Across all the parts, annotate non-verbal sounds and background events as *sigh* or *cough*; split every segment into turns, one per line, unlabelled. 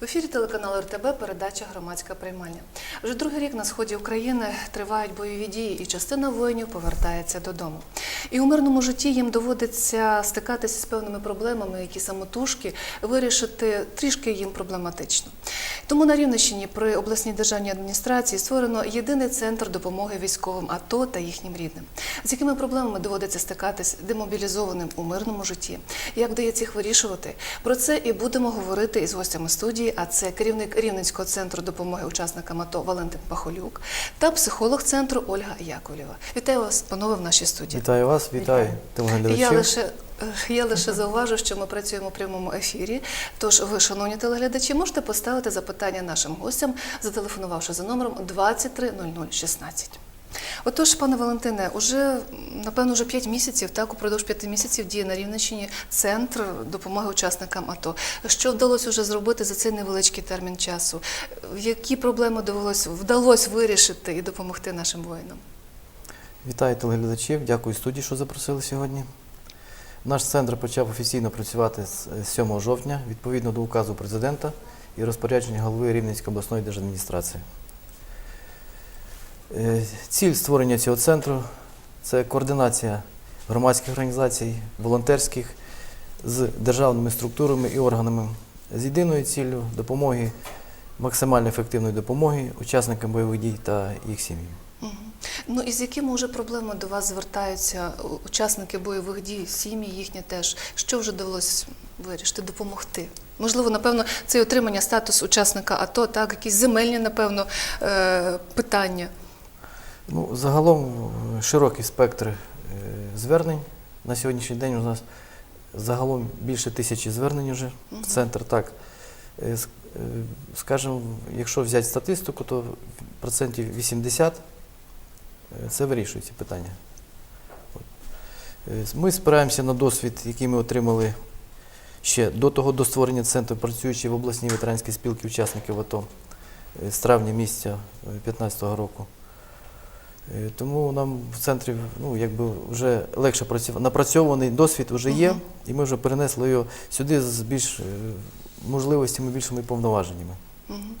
В ефірі телеканалу РТБ. Передача громадська приймальня. Вже другий рік на сході України тривають бойові дії, і частина воїнів повертається додому. І у мирному житті їм доводиться стикатися з певними проблемами, які самотужки вирішити трішки їм проблематично. Тому на Рівненщині при обласній державній адміністрації створено єдиний центр допомоги військовим АТО та їхнім рідним. З якими проблемами доводиться стикатись демобілізованим у мирному житті? Як вдається їх вирішувати? Про це і будемо говорити із гостями студії. А це керівник Рівненського центру допомоги учасникам АТО Валентин Пахолюк та психолог центру Ольга Яковлєва. Вітаю вас, панове, в нашій студії.
Вітаю вас, вітаю
Я лише, е, я лише зауважу, що ми працюємо у прямому ефірі. Тож ви, шановні телеглядачі, можете поставити запитання нашим гостям, зателефонувавши за номером 230016. Отож, пане Валентине, уже напевно вже 5 місяців, так упродовж 5 місяців діє на Рівненщині центр допомоги учасникам АТО. Що вдалося вже зробити за цей невеличкий термін часу? Які проблеми вдалося вирішити і допомогти нашим воїнам?
Вітаю телеглядачів, дякую студії, що запросили сьогодні. Наш центр почав офіційно працювати з 7 жовтня відповідно до указу президента і розпорядження голови Рівненської обласної держадміністрації. Е, Ціль створення цього центру це координація громадських організацій, волонтерських з державними структурами і органами з єдиною ціллю допомоги, максимально ефективної допомоги учасникам бойових дій та їх сім'ям.
Ну і з якими вже проблемами до вас звертаються учасники бойових дій, сім'ї їхні теж? Що вже довелося вирішити, допомогти? Можливо, напевно, це отримання статусу учасника АТО, так, якісь земельні, напевно, е, питання.
Ну, загалом е, широкий спектр е, звернень. На сьогоднішній день у нас загалом більше тисячі звернень вже в центр. Так, Е, скажімо, якщо взяти статистику, то процентів 80 е, це вирішує ці питання. Ми спираємося на досвід, який ми отримали ще до того до створення центру, працюючи в обласній ветеранській спілці учасників АТО з травня місяця 2015 року. Е, Тому нам в центрі ну, якби вже легше працювати. Напрацьований досвід вже є, і ми вже перенесли його сюди з більш е, можливостями, більшими повноваженнями.
Мгм.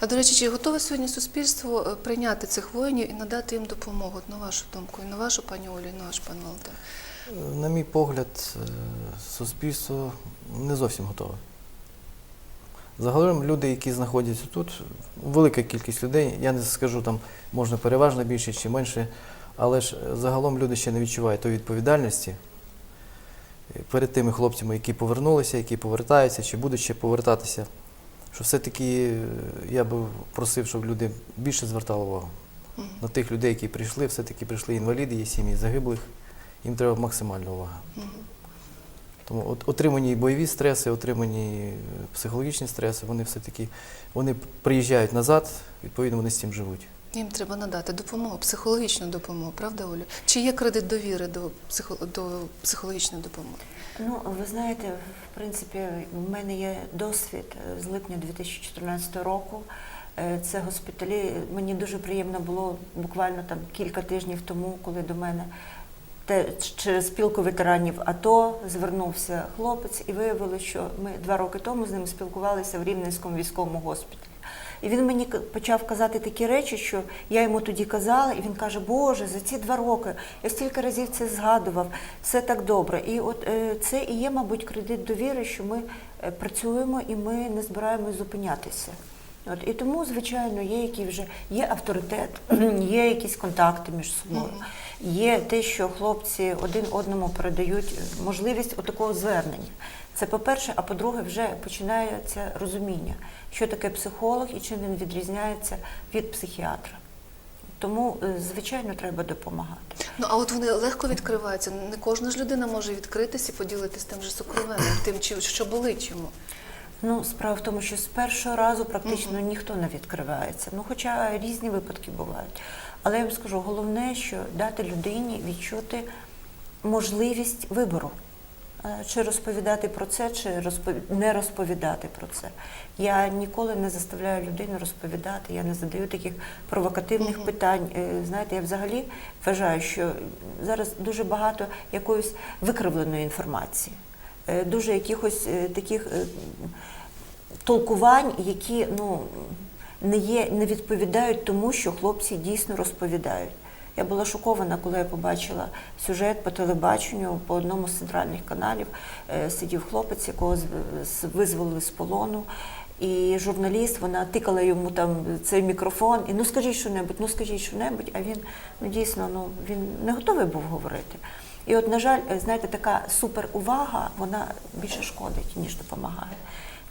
А до речі, чи готове сьогодні суспільство е, прийняти цих воїнів і надати їм допомогу? От на вашу думку, і на вашу пані Олю, і на ваш пан Валентин?
Е, На мій погляд, е, суспільство не зовсім готове. Загалом люди, які знаходяться тут, велика кількість людей, я не скажу там, можна переважно більше чи менше, але ж е, загалом люди ще не відчувають тої відповідальності е, перед тими хлопцями, які повернулися, які повертаються чи будуть ще повертатися. Що все-таки е, я би просив, щоб люди більше звертали увагу. На тих людей, які прийшли, все-таки прийшли інваліди, є сім'ї загиблих, їм треба максимальна увага. Тому от, отримані бойові стреси, отримані е, психологічні стреси, вони все-таки вони приїжджають назад, відповідно, вони з цим живуть.
Їм треба надати допомогу, психологічну допомогу, правда, Олю? Чи є кредит довіри до, психо... до психологічної допомоги?
Ну, ви знаєте, в принципі, в мене є досвід е, з липня 2014 року. Е, Це госпіталі. Мені дуже приємно було буквально там кілька тижнів тому, коли до мене те, через спілку ветеранів АТО звернувся хлопець і виявилося, що ми два роки тому з ним спілкувалися в Рівненському військовому госпіталі. І він мені почав казати такі речі, що я йому тоді казала, і він каже: Боже, за ці два роки я стільки разів це згадував, все так добре. І от е, це і є, мабуть, кредит довіри, що ми е, працюємо і ми не збираємось зупинятися. От і тому, звичайно, є які вже є авторитет, *clears throat* є якісь контакти між собою. Є те, що хлопці один одному передають е, можливість отакого звернення. Це по-перше, а по-друге, вже починається розуміння, що таке психолог і чим він відрізняється від психіатра. Тому, е, звичайно, треба допомагати.
Ну а от вони легко відкриваються. Не кожна ж людина може відкритися і поділитися тим же сокровенним, тим, що болить йому.
Ну, справа в тому, що з першого разу практично ніхто не відкривається. Ну, хоча різні випадки бувають. Але я вам скажу, головне, що дати людині відчути можливість вибору. Е, Чи розповідати про це, чи розпов- не розповідати про це. Я ніколи не заставляю людину розповідати, я не задаю таких провокативних
Мгм.
питань. Е, Знаєте, я взагалі вважаю, що зараз дуже багато якоїсь викривленої інформації, дуже якихось е, таких е, толкувань, які ну, не, є, не відповідають тому, що хлопці дійсно розповідають. Я була шокована, коли я побачила сюжет по телебаченню по одному з центральних каналів. Е, Сидів хлопець, якого визволили з полону. І журналіст, вона тикала йому там цей мікрофон, і ну скажіть що-небудь, ну скажіть що-небудь, а він ну дійсно ну він не готовий був говорити. І от, на жаль, е, знаєте, така суперувага, вона більше шкодить, ніж допомагає.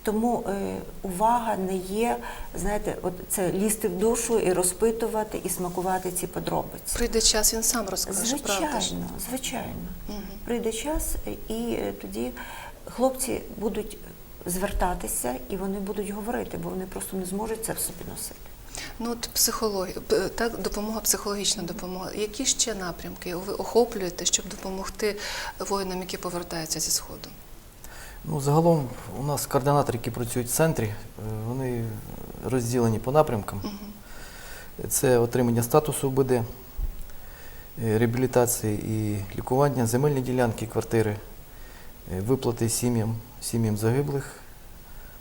Тому е, увага не є, знаєте, от це лізти в душу і розпитувати, і смакувати ці подробиці.
Прийде час, він сам розкаже, правда?
Звичайно, звичайно. Прийде час, і е, тоді хлопці будуть звертатися і вони будуть говорити, бо вони просто не зможуть це в собі носити.
Ну, от психологія, так, допомога, психологічна допомога. Які ще напрямки ви охоплюєте, щоб допомогти воїнам, які повертаються зі Сходу?
Ну, загалом у нас координатори, які працюють в центрі, е, вони розділені по напрямкам.
Мгм.
Це отримання статусу УБД, е, реабілітації і лікування, земельні ділянки, квартири, е, виплати сім'ям, сім'ям загиблих,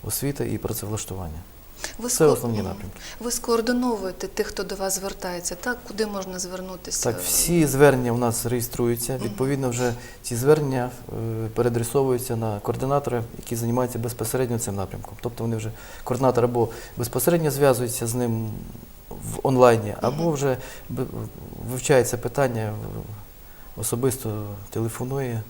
освіта і працевлаштування.
Ви
Це
ско-
основні напрямки.
Ви скоординовуєте тих, хто до вас звертається, так? Куди можна звернутися?
Так, всі звернення у нас реєструються. Відповідно, вже ці звернення е, переадресовуються на координатора, які займаються безпосередньо цим напрямком. Тобто вони вже координатор або безпосередньо зв'язується з ним в онлайні, або вже вивчається питання, особисто телефонує,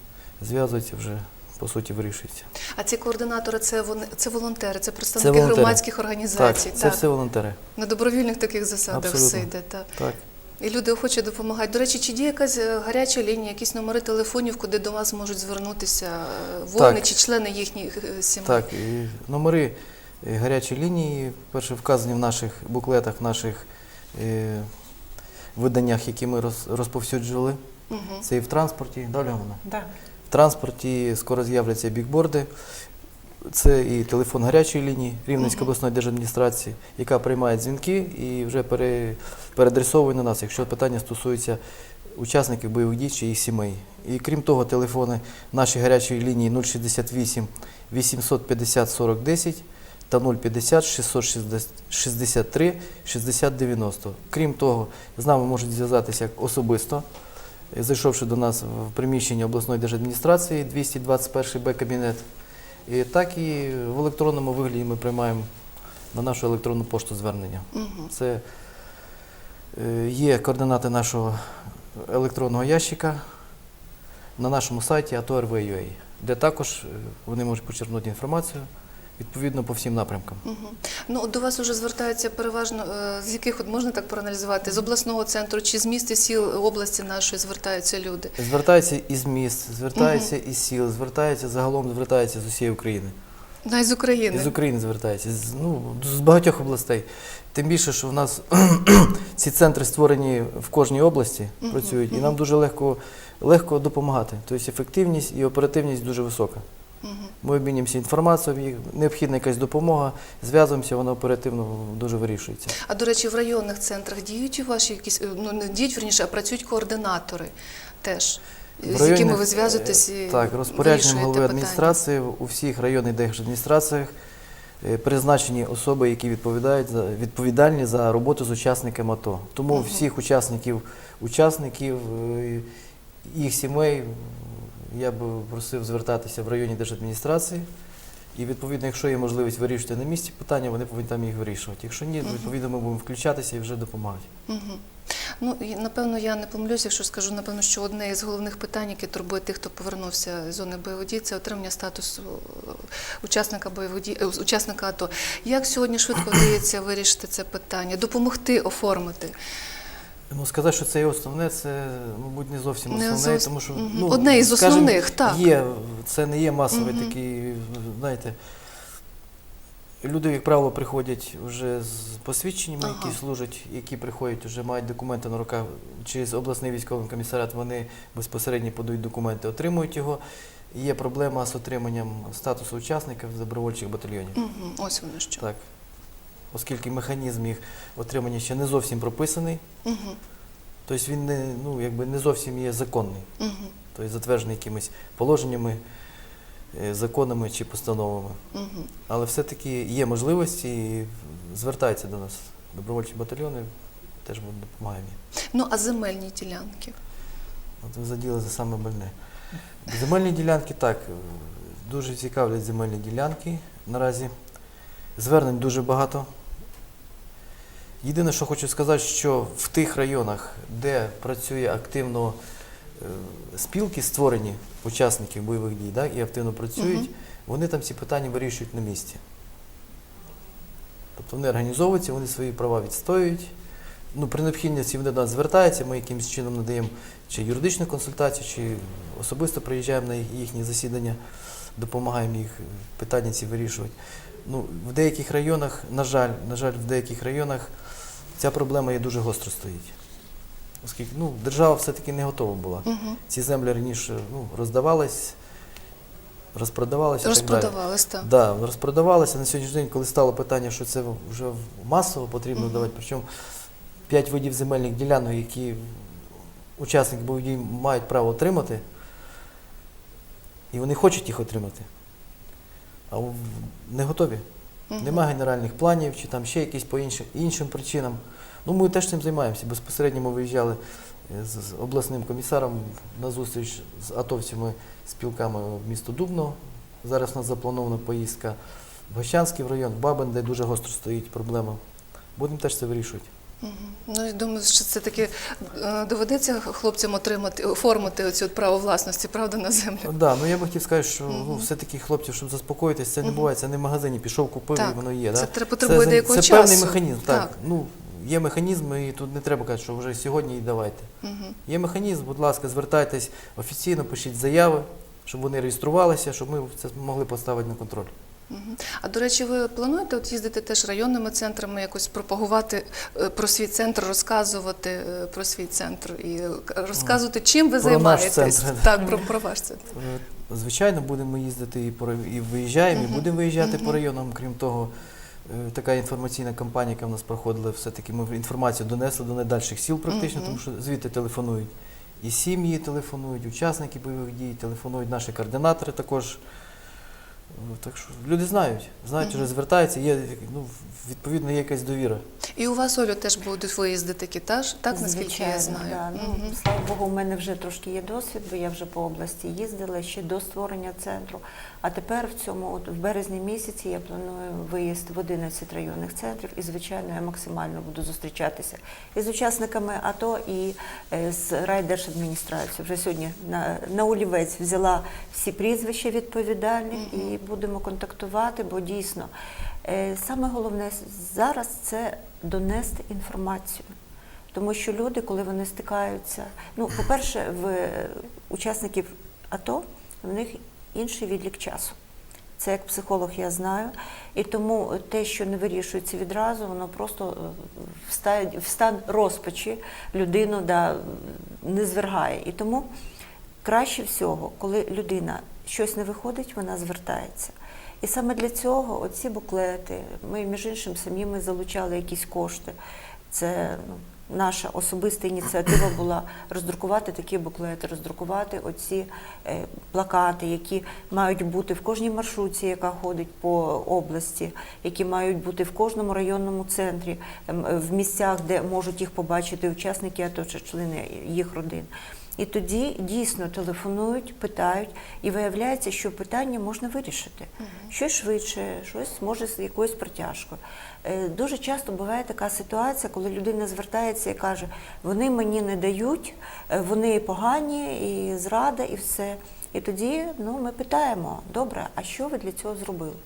зв'язується вже. По суті, вирішується.
А ці координатори це вони це волонтери, це представники
волонтери.
громадських організацій.
Так, це все волонтери.
На добровільних таких засадах
Абсолютно.
все йде. Так.
Так.
І люди охоче допомагають. До речі, чи діє якась е, гаряча лінія, якісь номери телефонів, куди до вас можуть звернутися е, воїни
Так.
чи члени їхніх е, сімей?
Так, і номери гарячої лінії, перше вказані в наших буклетах, в наших е, виданнях, які ми роз- розповсюджували.
Угу.
Це і в транспорті, далі вона.
Да.
Транспорті скоро з'являться бікборди. Це і телефон гарячої лінії Рівненської обласної держадміністрації, яка приймає дзвінки і вже пере, переадресовує на нас, якщо питання стосується учасників бойових дій чи їх сімей. І крім того, телефони нашої гарячої лінії 068 850 40 10 та 050 663 60 90. Крім того, з нами можуть зв'язатися особисто, зайшовши до нас в приміщення обласної держадміністрації 221 Б кабінет. І так і в електронному вигляді ми приймаємо на нашу електронну пошту звернення.
Угу.
Це е, є координати нашого електронного ящика на нашому сайті ато.rv.ua, де також е, вони можуть почерпнути інформацію відповідно по всім напрямкам.
Угу. Ну, до вас вже звертаються переважно, е, з яких от можна так проаналізувати, з обласного центру чи з міст і сіл області нашої звертаються люди.
Звертаються із міст, звертаються із сіл, звертаються загалом, звертаються з усієї України.
Навіть з України.
З України звертаються, з, ну, з багатьох областей. Тим більше, що в нас *clears throat* ці центри створені в кожній області, працюють, і нам дуже легко, легко допомагати. Тобто ефективність і оперативність дуже висока.
Угу.
Ми обмінюємося інформацією, їх- необхідна якась допомога, зв'язуємося, вона оперативно дуже вирішується.
А до речі, в районних центрах діють у ваші якісь, е, ну не діють верніше, а працюють координатори теж,
В
з якими ви зв'язуєтесь
е, Так, розпорядженням голови
питання.
адміністрації у всіх районних держадміністраціях е, призначені особи, які відповідають за відповідальні за роботу з учасниками АТО. Тому
Мгм.
всіх учасників, учасників їх сімей я би просив звертатися в районні держадміністрації. І відповідно, якщо є можливість вирішити на місці питання, вони повинні там їх вирішувати. Якщо ні, відповідно ми будемо включатися і вже допомагати.
Угу. Ну, і, напевно, я не помилюсь, якщо скажу, напевно, що одне із головних питань, яке турбує тих, хто повернувся з зони бойових дій, це отримання статусу е, учасника бойових дій, е, учасника АТО. Як сьогодні швидко вдається вирішити це питання, допомогти оформити?
Ну, сказати, що це є основне, це, мабуть, не зовсім
Не
основне, тому що
Мгм.
ну,
Одне із
скажімо,
основних, так.
Є, це не є масовий
Мгм.
такий, знаєте. Люди, як правило, приходять вже з посвідченнями,
Ага.
які служать, які приходять, вже мають документи на руках, чи з обласний військовий комісаріат, вони безпосередньо подають документи, отримують його. Є проблема з отриманням статусу учасників добровольчих батальйонів.
Угу. Ось воно що.
Так. Оскільки механізм їх отримання ще не зовсім прописаний,
Угу.
Тобто він не, ну, якби не зовсім є законний,
Угу.
тобто затверджений якимись положеннями е, законами чи постановами.
Мгм.
Але все-таки є можливості і звертаються до нас добровольчі батальйони, теж ми допомагаємо.
Ну а земельні ділянки?
От ви заділи за саме больне. Земельні ділянки так, е, дуже цікавлять земельні ділянки наразі. Звернень дуже багато. Єдине, що хочу сказати, що в тих районах, де працює активно е, спілки, створені учасників бойових дій, да, і активно працюють,
Мгм.
вони там ці питання вирішують на місці. Тобто вони організовуються, вони свої права відстоюють. Ну, при необхідності вони до нас звертаються, ми якимось чином надаємо чи юридичну консультацію, чи особисто приїжджаємо на їх- їхні засідання, допомагаємо їх е, питання ці вирішувати. Ну, в деяких районах, на жаль, на жаль, в деяких районах ця проблема є дуже гостро стоїть. Оскільки ну, держава все-таки не готова була.
Угу.
Ці землі раніше ну, роздавались, розпродавалися. і так. Да, розпродавалися. На сьогоднішній день, коли стало питання, що це вже масово потрібно
Мгм.
давати, причому п'ять видів земельних ділянок, які учасники бойових дій мають право отримати, і вони хочуть їх отримати, а не готові.
Мгм.
Нема генеральних планів чи там ще якісь по іншим, іншим причинам. Ну, ми теж цим займаємося. Безпосередньо ми виїжджали е, з обласним комісаром на зустріч з атовцями, спілками в місто Дубно. Зараз у нас запланована поїздка в Гощанський район, в Бабин, де дуже гостро стоїть проблема. Будемо теж це вирішувати.
Ну, я думаю, що це таки е, доведеться хлопцям отримати, оформити оцю право власності, правда, на землю.
Ну, Да, ну я би хотів сказати, що ну, все-таки хлопців, щоб заспокоїтись, це не буває, це не в магазині, пішов, купив
Так,
і воно є.
Це
да?
потребує
це,
деякого
це
часу.
певний механізм. Так.
Так.
Ну, є механізми, і тут не треба казати, що вже сьогодні і давайте.
Мгм.
Є механізм, будь ласка, звертайтесь офіційно, пишіть заяви, щоб вони реєструвалися, щоб ми це могли поставити на контроль.
А до речі, ви плануєте от їздити теж районними центрами, якось пропагувати е, про свій центр, розказувати е, про свій центр і е, розказувати, чим ви
Про наш
займаєтесь?
центр.
Так, про, про ваш центр.
Звичайно, будемо їздити і, по, і виїжджаємо,
Мгм.
і будемо виїжджати
Мгм.
по районам. Крім того, така інформаційна кампанія, яка в нас проходила, все-таки ми інформацію донесли до найдальших сіл практично,
Мгм.
тому що звідти телефонують. І сім'ї телефонують, учасники бойових дій, телефонують наші координатори також. Е, Так що люди знають, знають, вже звертаються, є, ну, відповідно, є якась довіра.
І у вас, Олю, теж будуть виїзди такі, теж, так, наскільки я знаю.
Да. Ну, слава Богу, у мене вже трошки є досвід, бо я вже по області їздила ще до створення центру. А тепер в цьому, от в березні місяці, я планую виїзд в 11 районних центрів, і звичайно я максимально буду зустрічатися і з учасниками АТО, і е, з райдержадміністрацією. Вже сьогодні на, на олівець взяла всі прізвища відповідальних
Мгм.
і будемо контактувати, бо дійсно е, саме головне зараз це донести інформацію. Тому що люди, коли вони стикаються, ну, по-перше, в учасників АТО в них інший відлік часу. Це як психолог я знаю. І тому те, що не вирішується відразу, воно просто е, в ста- в стан розпачі людину да, не звергає. І тому краще всього, коли людина щось не виходить, вона звертається. І саме для цього оці буклети, ми, між іншим, самі ми залучали якісь кошти. Це ну, наша особиста ініціатива була роздрукувати такі буклети, роздрукувати оці е, плакати, які мають бути в кожній маршрутці, яка ходить по області, які мають бути в кожному районному центрі, е, в місцях, де можуть їх побачити учасники АТО чи члени їх родин. І тоді дійсно телефонують, питають, і виявляється, що питання можна вирішити. Щось швидше, щось може з якоюсь протяжкою. Е, Дуже часто буває така ситуація, коли людина звертається і каже, вони мені не дають, е, вони погані, і зрада, і все. І тоді ну, ми питаємо, добре, а що ви для цього зробили?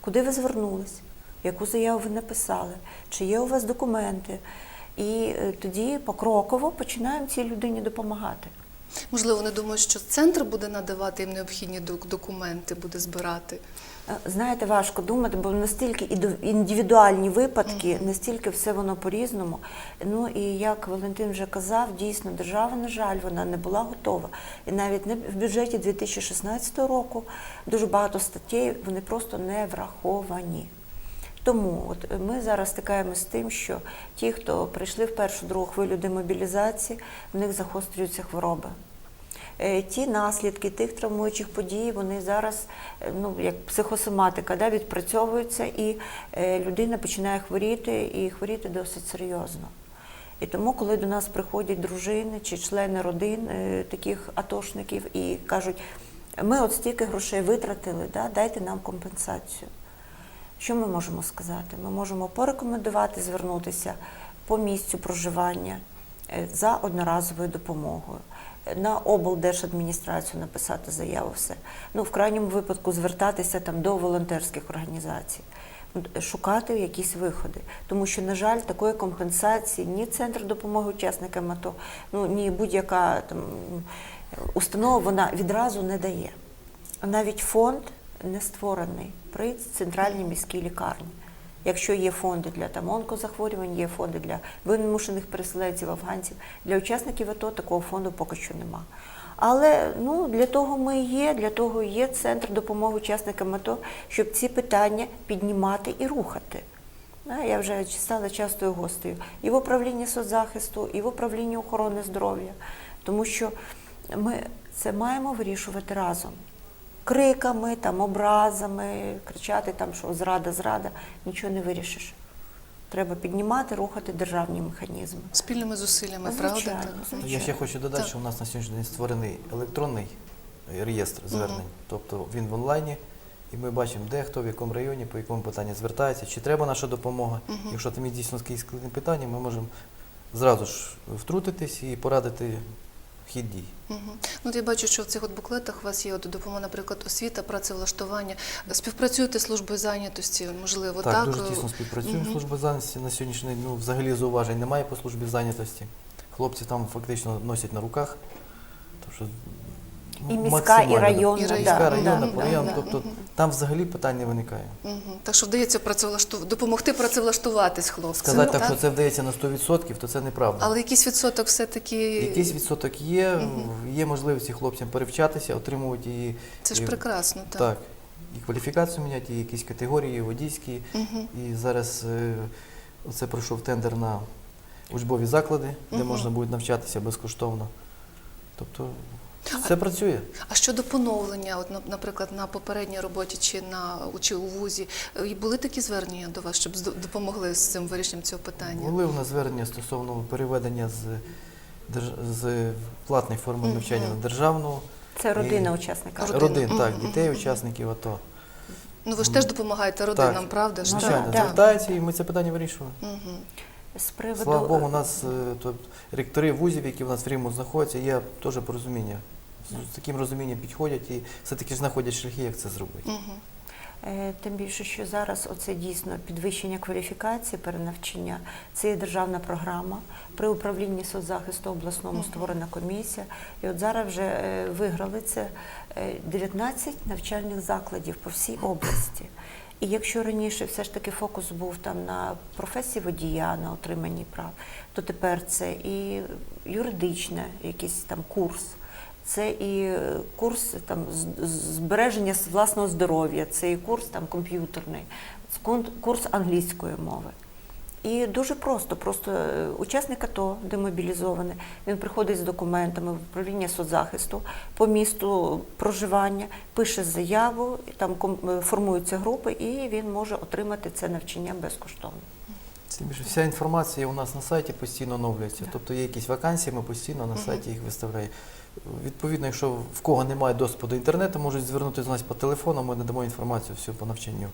Куди ви звернулись? Яку заяву ви написали? Чи є у вас документи? І е, тоді покроково починаємо цій людині допомагати.
Можливо, вони думають, що центр буде надавати їм необхідні документи, буде збирати.
Е, Знаєте, важко думати, бо настільки іду- індивідуальні випадки, настільки все воно по-різному. Ну і як Валентин вже казав, дійсно держава, на жаль, вона не була готова. І навіть в бюджеті 2016 року дуже багато статей вони просто не враховані. Тому от ми зараз стикаємося з тим, що ті, хто прийшли в першу другу хвилю демобілізації, в них загострюються хвороби. е, ті наслідки тих травмуючих подій, вони зараз, е, ну як психосоматика, да, відпрацьовуються, і е, людина починає хворіти і хворіти досить серйозно. І тому, коли до нас приходять дружини чи члени родин таких атошників і кажуть, ми от стільки грошей витратили, да, дайте нам компенсацію. Що ми можемо сказати? Ми можемо порекомендувати звернутися по місцю проживання е, за одноразовою допомогою. Е, На облдержадміністрацію написати заяву, все. Ну, в крайньому випадку звертатися там до волонтерських організацій, Ну, шукати якісь виходи. Тому що, на жаль, такої компенсації ні Центр допомоги учасникам АТО, ну ні будь-яка там установа вона відразу не дає. Навіть фонд не створений при центральній міській лікарні. Якщо є фонди для там онкозахворювань, є фонди для вимушених переселенців, афганців, для учасників АТО такого фонду поки що нема. Але ну, для того ми є, для того є центр допомоги учасникам АТО, щоб ці питання піднімати і рухати. Я вже стала частою гостею і в управлінні соцзахисту, і в управлінні охорони здоров'я, тому що ми це маємо вирішувати разом. Криками, там, образами, кричати, там, що зрада, зрада, нічого не вирішиш. Треба піднімати, рухати державні механізми.
Спільними зусиллями,
Звичайно,
правда?
Звичайно.
Я ще хочу додати,
Так.
що у нас на сьогоднішній день створений електронний реєстр звернень. Тобто він в онлайні, і ми бачимо, де хто, в якому районі, по якому питанню звертається, чи треба наша допомога. Якщо там є дійсно якісь складні питання, ми можемо зразу ж втрутитись і порадити хід дій.
Мгм. Ну, от я бачу, що в цих от буклетах у вас є от допомога, наприклад, освіта, працевлаштування. Співпрацюєте з службою зайнятості, можливо,
Так,
так?
дуже тісно співпрацюємо з службою зайнятості. На сьогоднішній день ну, взагалі зауважень немає по службі зайнятості. Хлопці там фактично носять на руках. Тому що,
І міська, і
да.
районна.
І
да,
Міська,
да,
районна,
да,
по району,
да.
тобто там взагалі питань не виникає.
Мгм. Так що вдається працевлашту... допомогти працевлаштуватись хлопцям.
Сказати так,
так?
що це вдається на 100%, то це неправда.
Але якийсь відсоток все-таки...
Якийсь відсоток є, є можливості хлопцям перевчатися, отримувати і,
Це ж
і-
прекрасно, так.
так, і кваліфікацію міняти, і якісь категорії водійські.
Мгм.
І зараз е, оце пройшов тендер на учбові заклади, де
Мгм.
можна буде навчатися безкоштовно. Тобто все працює.
А щодо поновлення, от, наприклад, на попередній роботі чи на чи у вузі, е, були такі звернення до вас, щоб допомогли з цим вирішенням цього питання?
Були у нас звернення стосовно переведення з, держ- з платної форми навчання на державну.
Це родина
І-
учасника.
Родина.
Родин, так,
Мгм,
дітей, учасників АТО.
Ну ви ж теж допомагаєте родинам, правда? ж?
Ну,
Звичайно,
так, так.
звертаються, і ми це питання вирішуємо.
Мгм.
З приводу
Слава Богу, у нас тобто, ректори вузів, які в нас в Рівну знаходяться, є теж порозуміння. З таким розумінням підходять і все-таки знаходять шляхи, як це зробити.
Е, Тим більше, що зараз оце дійсно підвищення кваліфікації, перенавчання. Це є державна програма. При управлінні соцзахисту обласному створена комісія. І от зараз вже е, виграли це е, 19 навчальних закладів по всій області. І якщо раніше все ж таки фокус був там на професії водія, на отриманні прав, то тепер це і юридичне, якийсь там курс. Це і курс там збереження власного здоров'я, це і курс там комп'ютерний, курс англійської мови. І дуже просто, просто е, учасник АТО демобілізований, він приходить з документами в управління соцзахисту по місту проживання, пише заяву, там е, формуються групи, і він може отримати це навчання безкоштовно.
Більше вся інформація у нас на сайті постійно оновлюється. Тобто є якісь вакансії, ми постійно на сайті їх виставляємо. Відповідно, якщо в кого немає доступу до інтернету, можуть звернутися до нас по телефону, ми надамо інформацію всю по навчанню.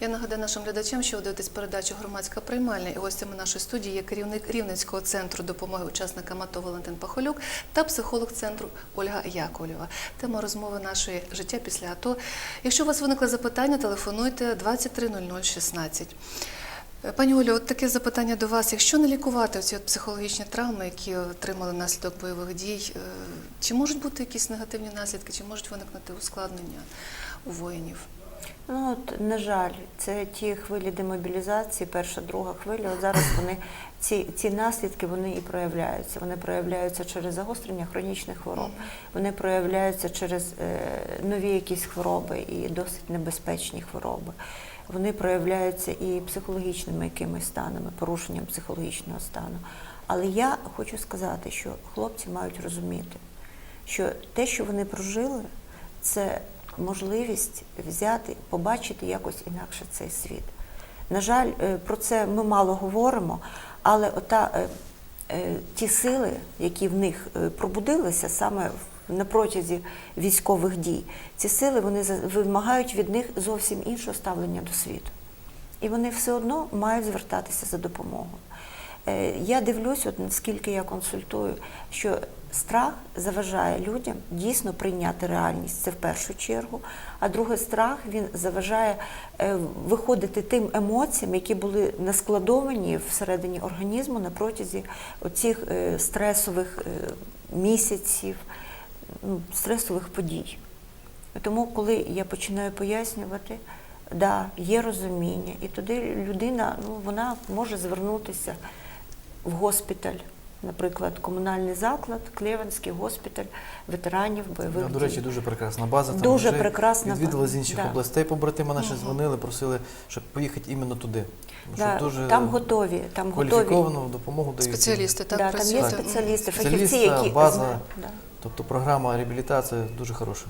Я нагадаю нашим глядачам, що ви дивитесь передачу громадська приймальня. І гостями нашої студії є керівник Рівненського центру допомоги учасникам АТО Валентин Пахолюк та психолог центру Ольга Яковлєва. Тема розмови нашої життя після АТО. Якщо у вас виникли запитання, телефонуйте 230016. Е, Пані Олю, от таке запитання до вас. Якщо не лікувати ці психологічні травми, які отримали наслідок бойових дій, е, чи можуть бути якісь негативні наслідки, чи можуть виникнути ускладнення у воїнів?
Ну, от, на жаль, це ті хвилі демобілізації, перша, друга хвиля. От зараз вони ці, ці наслідки вони і проявляються. Вони проявляються через загострення хронічних хвороб, вони проявляються через е, нові якісь хвороби і досить небезпечні хвороби. Вони проявляються і психологічними якимись станами, порушенням психологічного стану. Але я хочу сказати, що хлопці мають розуміти, що те, що вони прожили, це можливість взяти, побачити якось інакше цей світ. На жаль, е, про це ми мало говоримо, але ота, е, е, ті сили, які в них пробудилися саме в- на протязі військових дій, ці сили вони вимагають від них зовсім іншого ставлення до світу. І вони все одно мають звертатися за допомогою. Е, Я дивлюсь, от наскільки я консультую, що страх заважає людям дійсно прийняти реальність. Це в першу чергу. А другий страх він заважає е, виходити тим емоціям, які були наскладовані всередині організму на протязі оцих е, стресових місяців, ну, стресових подій. Тому, коли я починаю пояснювати, да, є розуміння, і тоді людина ну, вона може звернутися в госпіталь, наприклад, комунальний заклад, Клевенський госпіталь ветеранів бойових
Да, до речі, дуже прекрасна база. Там
Дуже
вже
прекрасна
Відвідали з інших
да.
областей. Побратими наші дзвонили, просили, щоб поїхати іменно туди.
Да,
дуже
там готові, там готові.
допомогу дають.
Спеціалісти так
да, там є спеціалісти,
Спеціалісти,
фахівці, які
база.
да.
Тобто програма реабілітації дуже хороша.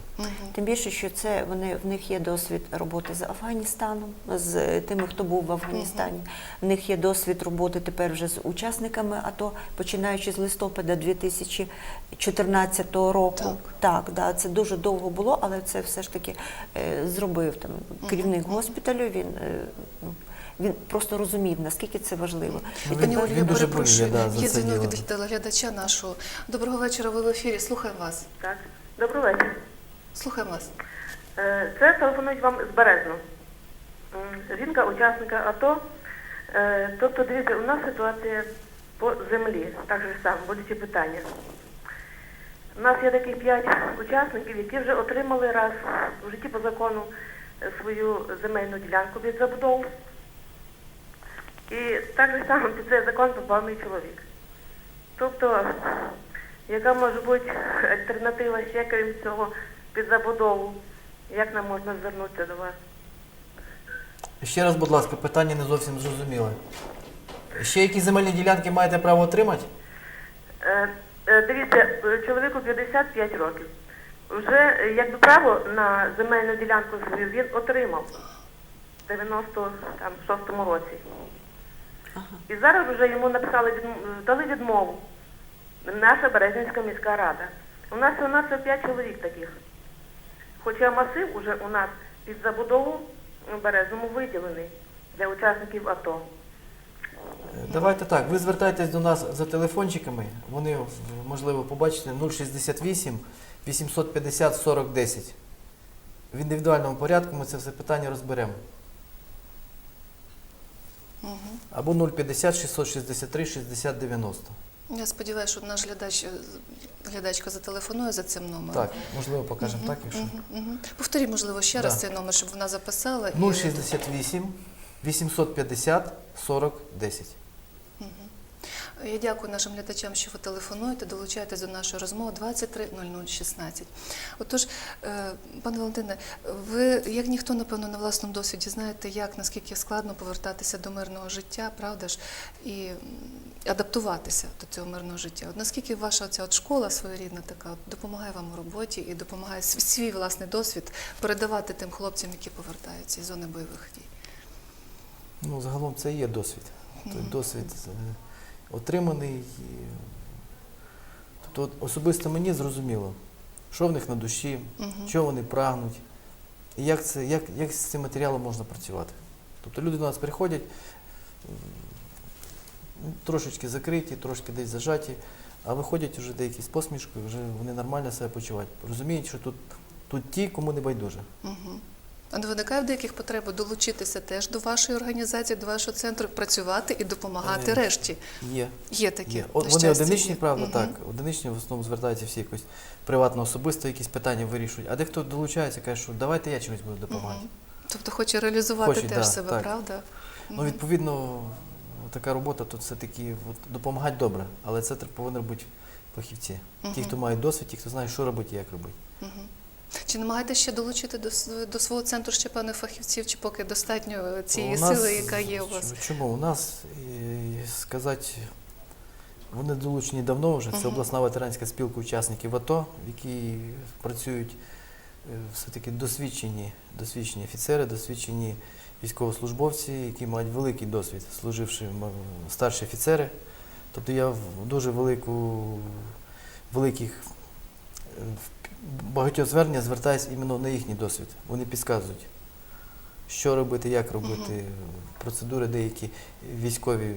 Тим більше, що це вони в них є досвід роботи з Афганістаном, з тими, хто був в Афганістані. В них є досвід роботи тепер вже з учасниками АТО, починаючи з листопада 2014 року.
Так.
так да, це дуже довго було, але це все ж таки е, зробив там керівник госпіталю. Він е, ну, він просто розумів, наскільки це важливо. І
він- він
я
дуже
перепрошую.
боліє, да, за
Є дзвінок від телеглядача нашого. Доброго вечора, ви в ефірі. Слухаємо вас.
Так, добрий вечір.
Слухаємо вас.
Е, Це телефонують вам з Березну. Жінка учасника АТО. Е, Тобто, дивіться, у нас ситуація по землі, так же само, будуть і питання. У нас є таких п'ять учасників, які вже отримали раз в житті по закону свою земельну ділянку від забудов. І так же само під цей закон попав мій чоловік. Тобто, яка може бути альтернатива ще крім цього під забудову? Як нам можна звернутися до вас?
Ще раз, будь ласка, питання не зовсім зрозуміле. Ще які земельні ділянки маєте право отримати?
Е, е, Дивіться, чоловіку 55 років. Вже е, якби право на земельну ділянку свою він отримав в 96-му році.
Ага.
І зараз вже йому написали дали відмову. Наша Березнівська міська рада. У нас у нас 5 чоловік таких. Хоча масив уже у нас під забудову у Березному виділений для учасників АТО.
Е, Давайте так, ви звертайтесь до нас за телефончиками, вони можливо побачите 068 850 40 10. В індивідуальному порядку ми це все питання розберемо.
Мгм.
Або 050 663 60 90.
Я сподіваюся, що наш глядач, е, глядачка зателефонує за цим номером.
Так, можливо, покажемо так, якщо.
Угу, угу. Повторіть, можливо, ще раз цей номер, щоб вона записала. і-
068 850 40 10.
Я дякую нашим глядачам, що ви телефонуєте, долучаєтесь до нашої розмови 23 0016. Отож, е, пане Валентине, ви, як ніхто, напевно, на власному досвіді знаєте, як наскільки складно повертатися до мирного життя, правда ж, і адаптуватися до цього мирного життя. От наскільки ваша ця от школа своєрідна така от, допомагає вам у роботі і допомагає свій власний досвід передавати тим хлопцям, які повертаються із зони бойових дій?
Ну, загалом це і є досвід. Той досвід е, отриманий. Тобто особисто мені зрозуміло, що в них на душі,
Мгм.
чого вони прагнуть, і як, це, як, як з цим матеріалом можна працювати. Тобто люди до нас приходять трошечки закриті, трошки десь зажаті, а виходять вже деякі з посмішкою, вже вони нормально себе почувають. Розуміють, що тут, тут ті, кому не байдуже.
Угу. А не виникає в деяких потреби долучитися теж до вашої організації, до вашого центру, працювати і допомагати
Е,
решті.
Є.
Є такі.
Є. вони
щастя,
одиничні,
є.
правда,
Мгм.
так. Одиничні в основному звертаються всі якось приватно особисто, якісь питання вирішують. А дехто долучається, каже, що давайте я чимось буду допомагати.
Мгм. Тобто хоче реалізувати
Хоче,
теж
да,
себе,
так.
правда?
Ну, відповідно, така робота тут все-таки допомагати добре, але це повинні бути фахівці. Ті, хто мають досвід, ті, хто знає, що робити і як робити.
Мгм. Чи намагаєтесь ще долучити до, до свого центру ще певних фахівців, чи поки достатньо цієї
нас-
сили, яка є у вас?
Чому? У нас, і, сказати, Вони долучені давно вже. Це
Мгм.
обласна ветеранська спілка учасників АТО, в якій працюють е, все-таки досвідчені, досвідчені офіцери, досвідчені військовослужбовці, які мають великий досвід, служивши старші офіцери. Тобто я в дуже велику, великих е, багатьох звернення звертаюся іменно на їхній досвід. Вони підказують, що робити, як робити, процедури деякі військові,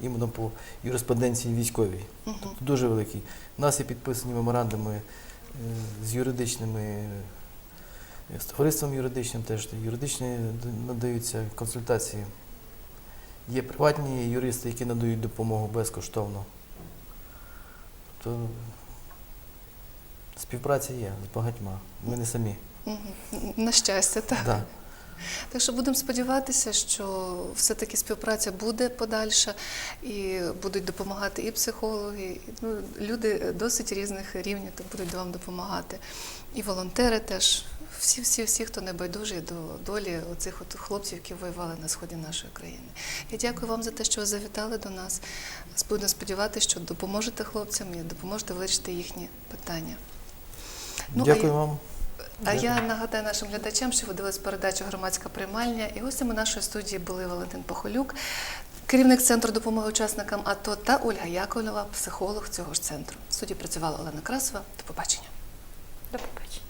іменно по юриспруденції військовій.
Мгм.
Тобто дуже великий. У нас є підписані меморандуми е, з юридичними, е, з товариством юридичним теж юридичні надаються консультації. Є приватні юристи, які надають допомогу безкоштовно. Тобто співпраця є з багатьма. Ми не самі.
На щастя, так.
Да.
Так що будемо сподіватися, що все-таки співпраця буде подальша і будуть допомагати і психологи, і, ну, люди досить різних рівнів то будуть вам допомагати. І волонтери теж. Всі, всі, всі, хто не байдужий до долі оцих от хлопців, які воювали на сході нашої країни. Я дякую вам за те, що ви завітали до нас. Будемо сподіватися, що допоможете хлопцям і допоможете вирішити їхні питання. Ну,
Дякую вам.
а
Дякую.
я нагадаю нашим глядачам, що ви дивились передачу Громадська приймальня. І гостями нашої студії були Валентин Похолюк, керівник центру допомоги учасникам АТО та Ольга Яковлева, психолог цього ж центру. В студії працювала Олена Красова. До побачення. До побачення.